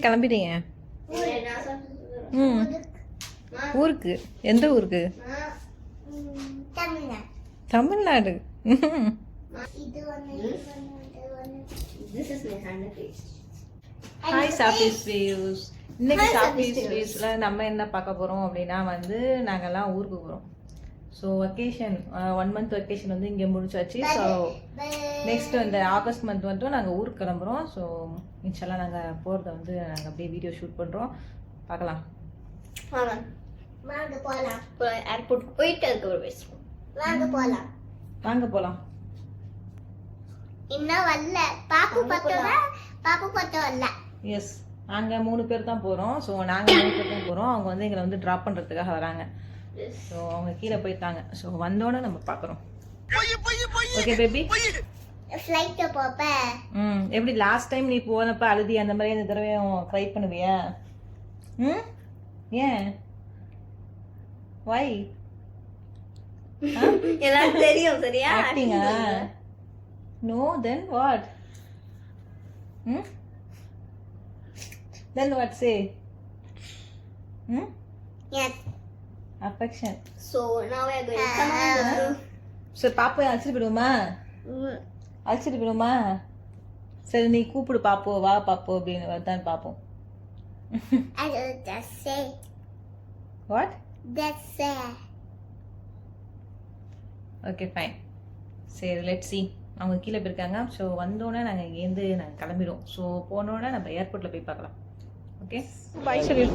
எங்கே கிளம்பிட்டீங்க? ம். ஊருக்கு? எந்த ஊருக்கு? தமிழ்நாடு. ஹாய் சாப்பீஸ் வியூஸ் இன்னைக்கு Sapphies வியூஸ்ல நம்ம என்ன பார்க்க போறோம் அப்படின்னா வந்து நாங்கெல்லாம் ஊருக்கு போறோம். So vacation one month vacation வந்து இங்கே முடிச்சாச்சு. ஸோ நெக்ஸ்ட் இந்த ஆகஸ்ட் மந்த் மட்டும் நாங்கள் ஊருக்கு கிளம்புறோம். ஸோ இன்ஷால்லாம் நாங்கள் போகிறத வந்து நாங்கள் அப்படியே வீடியோ ஷூட் பண்ணுறோம் பார்க்கலாம். வாங்க. இப்போ ஏர்போர்ட் போயிட்டு அதுக்கப்புறம் பேசுவோம். வாங்க போலாம். வாங்க போகலாம் இன்னும் வரல. பாப்பு பத்தோட? பாப்பு பத்தம் வரல? எஸ் நாங்கள் மூணு பேர் தான் போகிறோம் ஸோ நாங்கள் மூணு பேர் தான் போகிறோம் அவங்க வந்து எங்களை வந்து ட்ராப் பண்ணுறதுக்காக வராங்க. ஸோ அவங்க கீழே போயிட்டாங்க. ஸோ வந்தோடனே நம்ம பார்க்குறோம். ஓகே பேபி ஃப்ளைட்டை போப்ப. ம் எப்படி லாஸ்ட் டைம் நீ போனப்ப அழுதி அந்த மாதிரி இந்த தடவையும் ட்ரை பண்ணுவியா? ம்? ஏன்? வை எல்லாரும் தெரியும் சரியா? ஆக்டிங்கா நோ தென் வாட் ம்? Then what say hmm? Yes affection So now we are going to come on let's go. சரி பாப்பா அழைச்சிட்டு போயிடுவோமா? அழைச்சிட்டு போயிடுவோமா? சரி நீ கூப்பிடு பாப்போ வா பாப்போ அப்படின்னு தான் பார்ப்போம் அது just say what that's say okay fine சரி லெட் சி அவங்க கீழே போயிருக்காங்க. ஸோ வந்தோடனே நாங்கள் இங்கேருந்து நாங்கள் கிளம்பிடுவோம். ஸோ போனோடனே நம்ம ஏர்போர்ட்டில் போய் பார்க்கலாம். ஓகே பாய் சொல்லி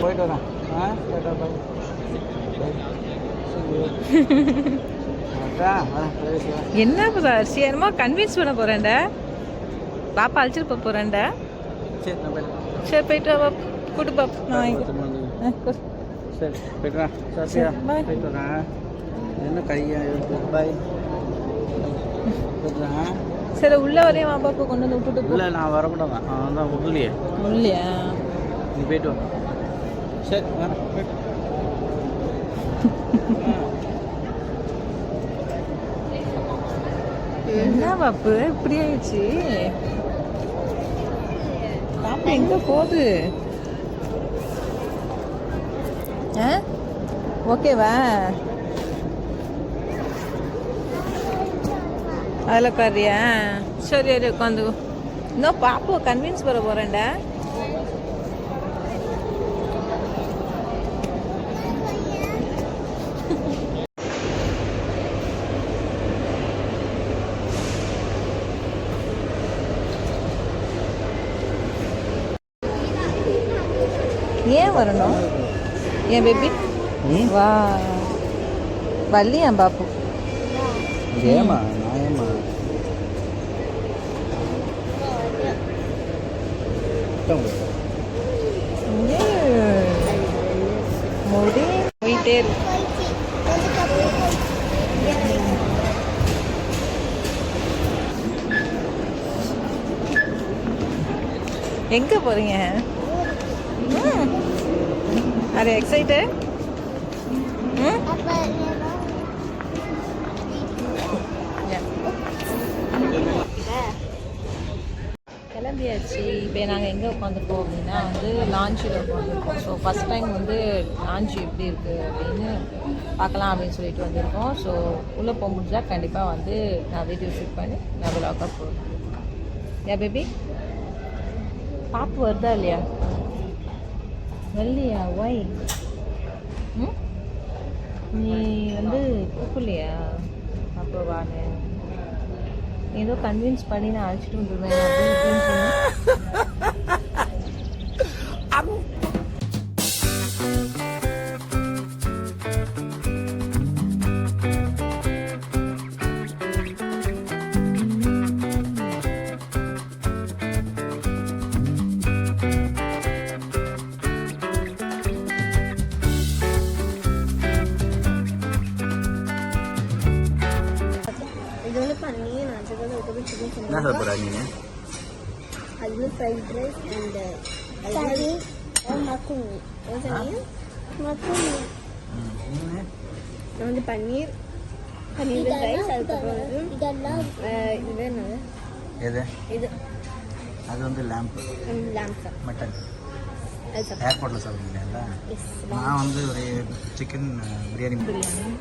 போயிட்டு வரேன் ஆ டாடா பாய் அதான் வரேன் என்ன சார் என்னமோ கன்வின்ஸ் பண்ண போகிறேன்டா பாப்பா அழைச்சிட்டு போக போகிறேன்டா சரி போயிட்டு வா கூட்டு பாப் நான். சரி போயிட்டு வரேன். போயிட்டு என்ன கையா பாய் போயிட்டு சரி உள்ள வரையும் வா பாப்பா கொண்டு வந்து விட்டுட்டு போ. இல்லை நான் வரக்கூடாதான் அவன் தான் விடலையே இல்லையா நீ போயிட்டு வா. சரி என்ன பாப்பு? இப்படி ஆயிடுச்சு. பாப்பா எங்க போகுது? ஓகேவா? அதில் உட்காரியா சரி சரி உட்காந்து இன்னும் பாப்பு கன்வின்ஸ் பண்ண போகிறேன்டா ஏன் வரணும்? ஏன் பேபி வா. வள்ளியா பாப்பு ஏமா நான் ஏமா ஏய். முடி போயிட்டே இருக்கு எங்கே போகிறீங்க அரே எக்ஸைட்டட் ம்? கிளம்பியாச்சு. இப்போ நாங்கள் எங்கே உட்காந்துருக்கோம் அப்படின்னா வந்து லான்ச்சில் உட்காந்துருக்கோம் ஸோ ஃபஸ்ட் டைம் வந்து லான்ச் எப்படி இருக்குது அப்படின்னு பார்க்கலாம் அப்படின்னு சொல்லிட்டு வந்திருக்கோம். ஸோ உள்ளே போக முடிஞ்சா கண்டிப்பாக வந்து நான் வீடியோ ஷூட் பண்ணி நான் விளாக்காக போகிறேன் யா பேபி பாப்பு வருதா இல்லையா? வரலையா? ஒய் ம்? நீ வந்து கூப்பிடலையா? அப்போ வாங்க. ஏதோ கன்வின்ஸ் பண்ணி நான் அழைச்சிட்டு வந்துடுவேன் அப்படின்னு சொன்னேன். என்ன சாப்பிட்றா நீ அது ஃப்ரைட் ரைஸ் அண்ட் மக்கும் சொன்னீங்க மக்கும் நான் வந்து பன்னீர். பன்னீர் ரைஸ் அதுக்கப்புறம் வந்து இது என்னது எது? இது. அது வந்து லேம்ப் லேம்ப் மட்டன் ஏர்போர்ட்டில் சாப்பிடுவீங்களா எஸ் நான் வந்து ஒரு சிக்கன் பிரியாணி பிரியாணி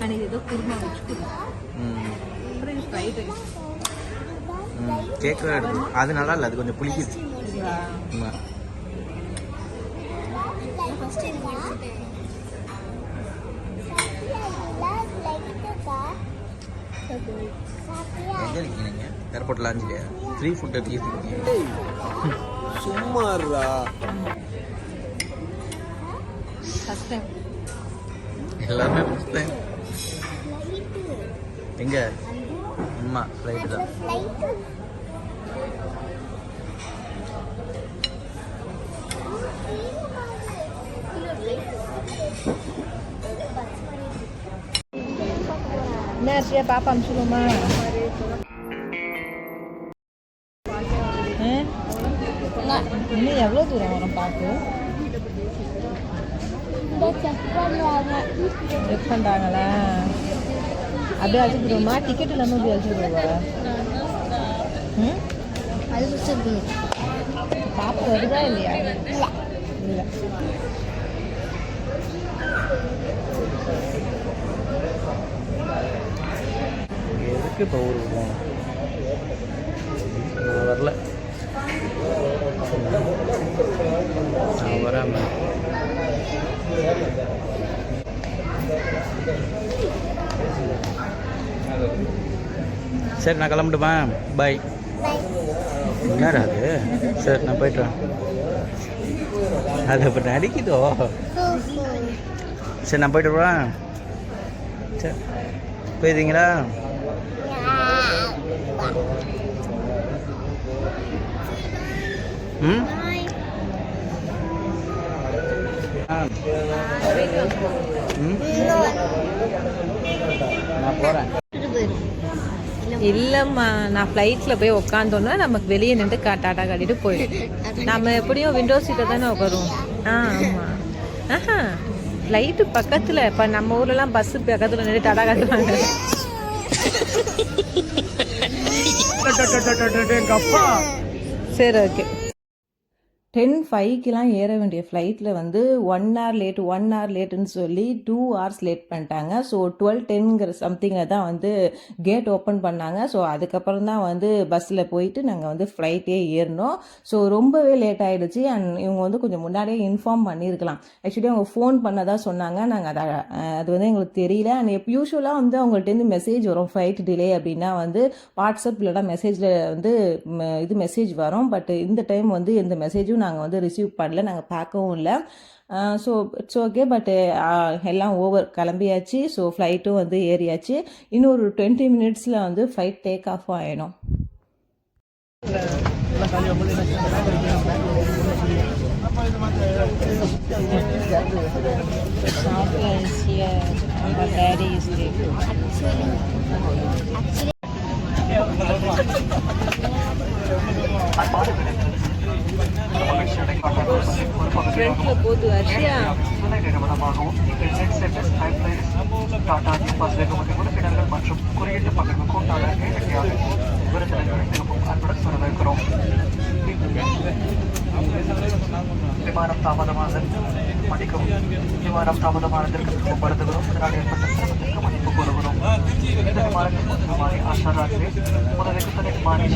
அண்ட் இது ஏதோ குருமா வச்சு ம். அப்புறம் ஃப்ரைட் ரைஸ் ம் கேக்கு எடுத்து அது நல்லா இல்லை அது கொஞ்சம் புளிக்குது. எங்கே இருக்கீங்க? நீங்கள் ஏர்போர்ட் லாஞ்சிலையா ஃப்ரீ ஃபுட் டைம் எல்லாமே ஃபஸ்ட் டைம் எங்கே? அம்மா ஃப்ளைட்டு தான். என்ன பாப்பா அனுப்பிச்சுடுவோமா இன்னும் எவ்வளோ தூரம் வரும் பார்த்து? இந்த செக் பண்ணுவாங்க. செக் பண்ணுறாங்களா அப்படியே அழைச்சிடுவோமா டிக்கெட் இல்லாமல் அப்படியே அழைச்சிடுவா ம் அது ஃபஸ்ட்டு பாப்பா வருதா இல்லையா இல்லை எதுக்கு இப்போ ஊருக்கு போகணும் சரி நான் கிளம்பட்டுமா பாய் என்னடா அது? சரி நான் போயிட்டு அது இப்போ நடிக்குதோ? சரி நான் போயிட்டு வரேன். சரி. போயிருந்தீங்களா ம்? ஆ. ம்? நான் போகிறேன் இல்லைம்மா நான் ஃப்ளைட்டில் போய் உக்காந்தோன்னா நமக்கு வெளியே நின்று கா டாட்டா காட்டிட்டு போயிடும் நம்ம எப்படியும் விண்டோ சீட்டை தானே உட்காரும் ஆ ஆமாம் ஆஹா ஃப்ளைட்டு பக்கத்தில் இப்போ நம்ம ஊர்லலாம் பஸ்ஸு பக்கத்தில் நின்று டாடா காட்டுவாங்க சரி ஓகே டென் ஃபைவ்க்கெலாம் ஏற வேண்டிய ஃப்ளைட்டில் வந்து one hour late one hour லேட்டுன்னு சொல்லி டூ ஹவர்ஸ் லேட் பண்ணிட்டாங்க. ஸோ டுவெல் டென்ங்கிற சம்திங்கில் தான் வந்து கேட் ஓப்பன் பண்ணாங்க. ஸோ அதுக்கப்புறம் தான் வந்து பஸ்ஸில் போயிட்டு நாங்கள் வந்து ஃப்ளைட்டே ஏறினோம். ஸோ ரொம்பவே லேட் ஆகிடுச்சு அண்ட் இவங்க வந்து கொஞ்சம் முன்னாடியே இன்ஃபார்ம் பண்ணியிருக்கலாம். ஆக்சுவலி அவங்க ஃபோன் பண்ணதாக சொன்னாங்க. நாங்கள் அதை அது வந்து எங்களுக்கு தெரியல. அண்ட் எப் யூஸ்வலாக வந்து அவங்கள்ட்டேருந்து மெசேஜ் வரும். ஃப்ளைட் டிலே அப்படின்னா வந்து வாட்ஸ்அப் இல்லைனா மெசேஜில் வந்து இது மெசேஜ் வரும். பட் இந்த டைம் வந்து எந்த மெசேஜும் நாங்கள் வந்து ரிசீவ் பண்ணல. நாங்கள் பார்க்கவும் இல்லை. ஸோ இட்ஸ் ஓகே பட் எல்லாம் ஓவர் கிளம்பியாச்சு. ஸோ ஃப்ளைட்டும் வந்து ஏறியாச்சு. இன்னும் ஒரு டுவெண்ட்டி மினிட்ஸில் வந்து ஃப்ளைட் டேக் ஆஃப் ஆகிடும் daddy is நிறுவனமாகவும் டாடா பாஸ் மற்றும் குறியீட்டு பகிர்வு கொண்டாட நேரடியாக விருந்தினர்களை மிகவும் அன்புடன் வரவேற்கிறோம் விமானம் தாமதமானது மன்னிக்கவும் விமானம் தாமதமானதற்கு மிகவும் வருந்துகிறோம் இதனால் ஏற்பட்ட சிரமத்திற்கு மன்னிப்பு கோருகிறோம் இந்த விமானத்தில் விமானி ஆஷா ராஜ்வே முதலில் விமானி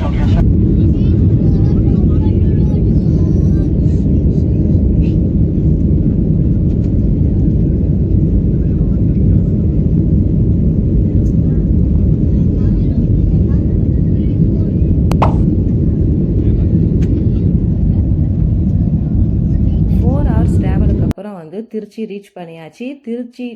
ஃபோர் ஹவர்ஸ் ட்ராவலுக்கு அப்புறம் வந்து திருச்சி ரீச் பண்ணியாச்சு. திருச்சி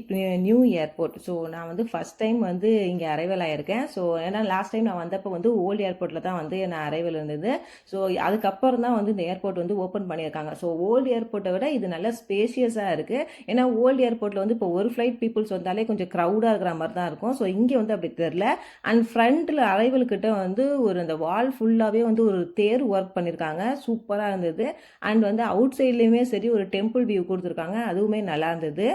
நியூ ஏர்போர்ட் ஸோ நான் வந்து ஃபஸ்ட் டைம் வந்து இங்கே அரைவல் ஆகியிருக்கேன் ஸோ ஏன்னா லாஸ்ட் டைம் நான் வந்தப்போ வந்து ஓல்டு ஏர்போர்ட்டில் தான் வந்து நான் அரைவல் இருந்தது. ஸோ அதுக்கப்புறம் தான் வந்து இந்த ஏர்போர்ட் வந்து ஓப்பன் பண்ணியிருக்காங்க. ஸோ ஓல்டு ஏர்போர்ட்டை விட இது நல்ல ஸ்பேஷியஸாக இருக்குது ஏன்னா ஓல்டு ஏர்போர்ட்டில் வந்து இப்போ ஒரு ஃப்ளைட் பீப்புள்ஸ் வந்தாலே கொஞ்சம் க்ரௌடாக இருக்கிற மாதிரி தான் இருக்கும். ஸோ இங்கே வந்து அப்படி தெரில அண்ட் ஃப்ரண்ட்டில் அரைவல்கிட்ட வந்து ஒரு அந்த வால் ஃபுல்லாகவே வந்து ஒரு தேர் ஒர்க் பண்ணியிருக்காங்க. சூப்பராக இருந்தது. அண்ட் வந்து அவுட் சைட்லேயுமே சரி ஒரு டெம்பிள் வியூ கொடுத்துருக்காங்க. அதுவுமே நல்லா இருந்தது.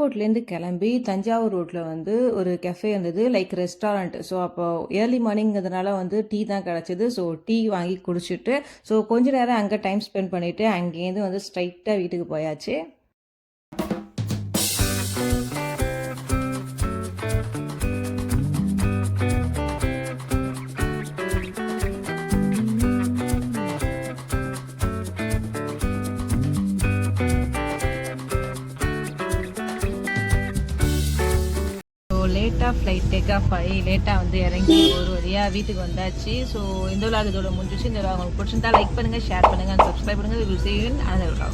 ஏர்போர்ட்லேருந்து கிளம்பி தஞ்சாவூர் ரோட்டில் வந்து ஒரு கெஃபே இருந்தது லைக் ரெஸ்டாரண்ட் ஸோ அப்போ ஏர்லி மார்னிங்கிறதுனால வந்து டீ தான் கிடச்சிது. ஸோ டீ வாங்கி குடிச்சிட்டு ஸோ கொஞ்ச நேரம் அங்கே டைம் ஸ்பெண்ட் பண்ணிவிட்டு அங்கேருந்து வந்து ஸ்ட்ரைட்டாக வீட்டுக்கு போயாச்சு. லேட்டாக ஃப்ளைட் டேக் ஆஃப் ஆகி லேட்டாக வந்து இறங்கி ஒரு வழியாக வீட்டுக்கு வந்தாச்சு. ஸோ இந்த விழா இதோட முடிஞ்சிச்சு இந்த விழா உங்களுக்கு பிடிச்சிருந்தா லைக் பண்ணுங்கள் ஷேர் பண்ணுங்கள் சப்ஸ்கிரைப் பண்ணுங்கள் வில் சேவ் விழா